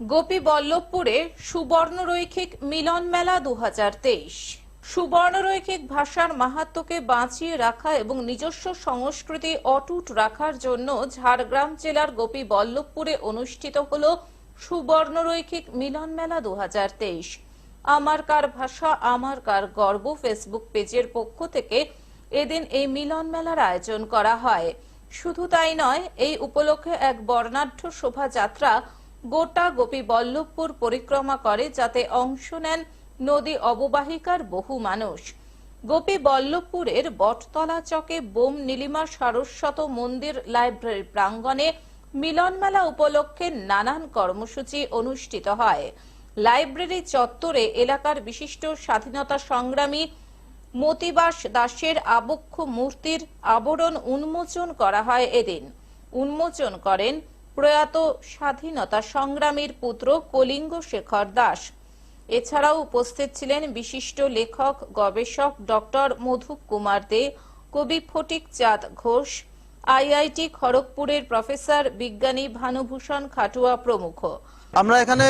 গোপী বল্লভপুরে সুবর্ণরৈখিক মিলন মেলা দু সুবর্ণরৈখিক ভাষার মাহাত্ম্যকে বাঁচিয়ে রাখা এবং নিজস্ব সংস্কৃতি অটুট রাখার জন্য ঝাড়গ্রাম জেলার গোপী বল্লভপুরে অনুষ্ঠিত হল সুবর্ণরৈখিক মিলন মেলা দু হাজার তেইশ। আমার কার ভাষা, আমার কার গর্ব ফেসবুক পেজের পক্ষ থেকে এদিন এই মিলন মেলার আয়োজন করা হয়। শুধু তাই নয়, এই উপলক্ষে এক বর্ণাঢ্য শোভাযাত্রা গোটা গোপী বল্লভপুর পরিক্রমা করে যাতে অংশ নেন নদী অববাহিকার বহু মানুষ। গোপী বল্লভপুরের বটতলা চকে বোম নীলিমা সারস্বত মন্দির লাইব্রেরি প্রাঙ্গণে মিলন মেলা উপলক্ষে নানান কর্মসূচি অনুষ্ঠিত হয়। লাইব্রেরি চত্বরে এলাকার বিশিষ্ট স্বাধীনতা সংগ্রামী মতিবাস দাসের আবক্ষ মূর্তির আবরণ উন্মোচন করা হয় এদিন। উন্মোচন করেন প্রয়াত স্বাধীনতা সংগ্রামীর পুত্র কলিঙ্গ শেখর দাস। এছাড়াও উপস্থিত ছিলেন বিশিষ্ট লেখক, গবেষক ডক্টর মধুপ কুমার দে, কবি ফটিক চাঁদ ঘোষ, আইআইটি খড়গপুরের প্রফেসর বিজ্ঞানী ভানুভূষণ খাটুয়া প্রমুখ। আমরা এখানে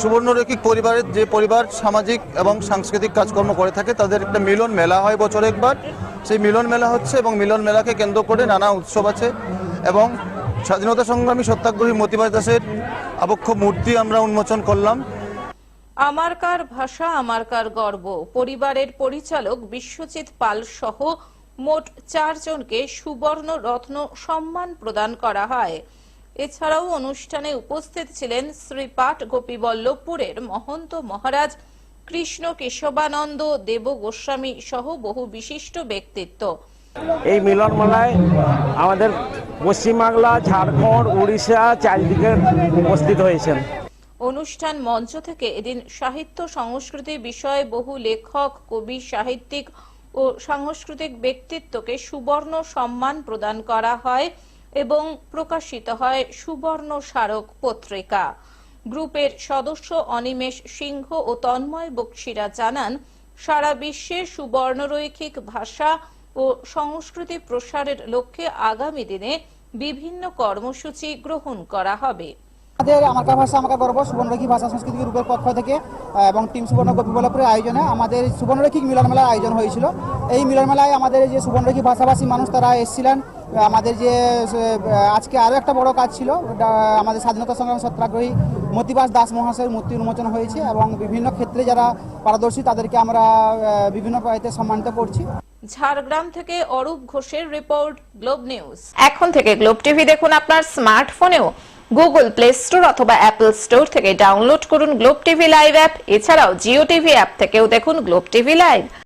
সুবর্ণরৈখিক পরিবারের যে পরিবার সামাজিক এবং সাংস্কৃতিক কাজকর্ম করে থাকে, তাদের একটা মিলন মেলা হয় বছরে একবার। সেই মিলন মেলা হচ্ছে এবং মিলন মেলাকে কেন্দ্র করে নানা উৎসব আছে এবং স্বাধীনতা সংগ্রামী সত্যাগ্রহী মতিবাস দাসের আবক্ষ মূর্তি আমরা উন্মোচন করলাম। আমার কার ভাষা, আমার কার গর্ব? পরিবারের পরিচালক বিশ্বজিৎ পাল সহ মোট চারজনকে সুবর্ণ রত্ন সম্মান প্রদান করা হয়। এছাড়াও অনুষ্ঠানে উপস্থিত ছিলেন শ্রীপাঠ গোপীবল্লভপুরের মহন্ত মহারাজ কৃষ্ণ কেশবানন্দ দেব গোস্বামী সহ বহু বিশিষ্ট ব্যক্তিত্ব। এই মিলন মেলায় আমাদের পশ্চিমবাংলা ঝাড়খণ্ড, উড়িষ্যা চারিদিকে উপস্থিত হয়েছেন। অনুষ্ঠান মঞ্চ থেকে এদিন সাহিত্য সংস্কৃতি বিষয়ে বহু লেখক, কবি, সাহিত্যিক ও সাংস্কৃতিক ব্যক্তিত্বকে সুবর্ণ সম্মান প্রদান করা হয় এবং প্রকাশিত হয় সুবর্ণ স্মারক পত্রিকা। গ্রুপের সদস্য অনিমেষ সিংহ ও তন্ময় বক্সিরা জানান, সারা বিশ্বে সুবর্ণরৈখিক ভাষা ও সংস্কৃতি প্রসারের লক্ষ্যে আগামী দিনে বিভিন্ন কর্মসূচি গ্রহণ করা হবে। আমাদের আমার ভাষা, আমাকে গর্ব, সুবর্ণরেখী ভাষা সংস্কৃতি গ্রুপের পক্ষ থেকে এবং টিম সুবর্ণ গোপীবল্লভপুরের আয়োজনে আমাদের সুবর্ণরেখী মিলন মেলার আয়োজন হয়েছিল। এই মিলন মেলায় আমাদের যে সুবর্ণরেখী ভাষাভাষী মানুষ তারা এসেছিলেন আমাদের যে আজকে আরও একটা বড় কাজ ছিল আমাদের স্বাধীনতা সংগ্রাম সত্যাগ্রহী মতিবাস দাস মহাশয়ের মূর্তি উন্মোচন হয়েছে, এবং বিভিন্ন ক্ষেত্রে যারা পারদর্শী তাদেরকে আমরা বিভিন্ন পাইতে সম্মানিত করছি। ঝাড়গ্রাম থেকে অরূপ ঘোষের রিপোর্ট, গ্লোব নিউজ। এখন থেকে গ্লোব টিভি দেখুন আপনার স্মার্টফোনেও। গুগল প্লে স্টোর অথবা অ্যাপল স্টোর থেকে ডাউনলোড করুন গ্লোব টিভি লাইভ অ্যাপ। এছাড়াও জিও টিভি অ্যাপ থেকেও দেখুন গ্লোব টিভি লাইভ।